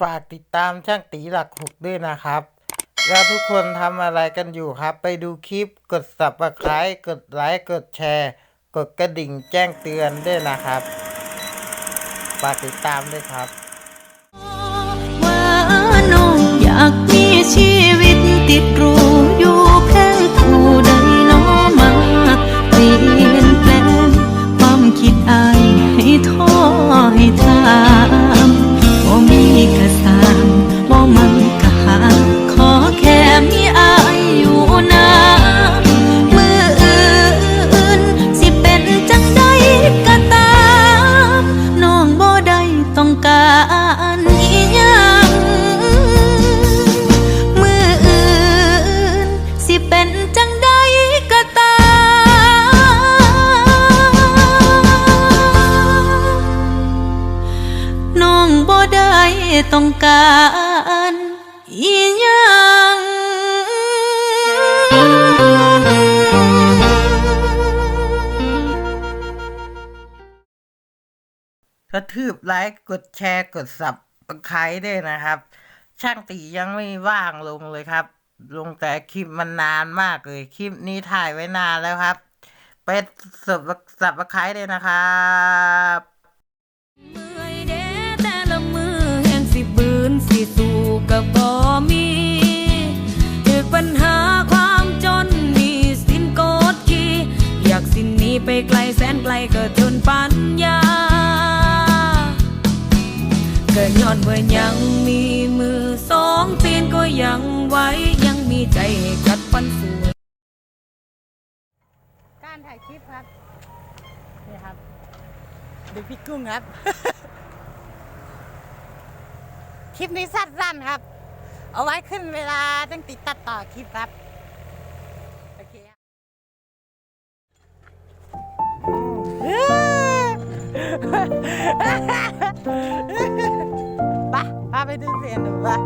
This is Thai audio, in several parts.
ฝากติดตามช่างตีหลักหกด้วยนะครับ แล้วทุกคนทำอะไรกันอยู่ครับ ไปดูคลิปกด subscribe กดไลค์กดแชร์ กดกระดิ่งแจ้งเตือนด้วยนะครับ ฝากติดตามด้วยครับ ว่าน้องอยากมีชีวิตติดรู ต้องการอีหยังกระทืบไลค์กดแชร์กดสับไครด้วยนะครับ ช่างตียังไม่ว่างลงเลยครับ ลงแต่คลิปมันนานมากเลย คลิปนี้ถ่ายไว้นานแล้วครับ ไปสับสับไครด้วยนะครับ ไกลแสนไกลก็จนปัญญา เกิดย้อนว่ายังมีมือสองตีนก็ยังไหว้ ยังมีใจกัดฟันสู้การถ่ายคลิปครับนี่ครับดูพี่กุ้งครับ คลิปนี้สั้นๆครับ เอาไว้ขึ้นเวลาตั้งติดตัดต่อคลิปครับ ไปพาไปดูเสียงหนูป่ะ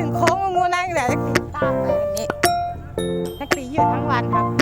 ถ้าหน้าไปถึงโค้งงูนั่งเดี๋ยวจะติดตามไปแบบนี้นักตีอยู่ทั้งวันครับ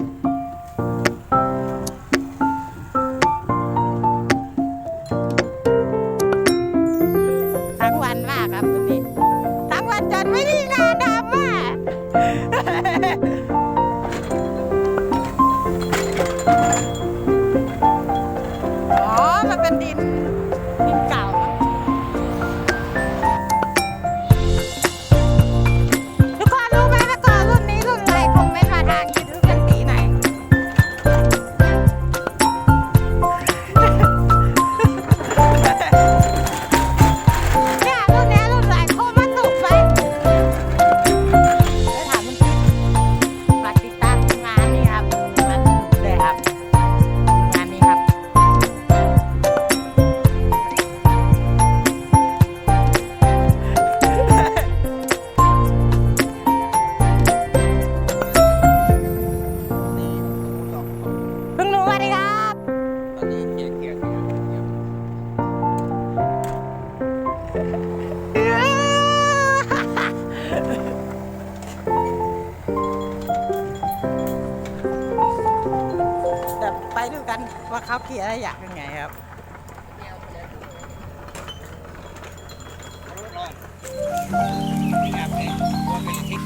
ว่าเขาเขียนอะไรอยากยังไงครับ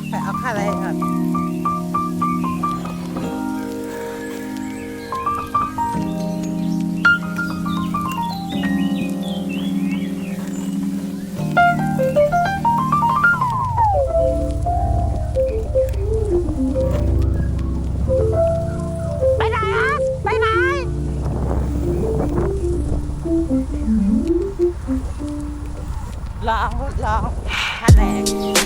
ไปเอาค่าอะไรก่อนไปไหนอะไปไหน back.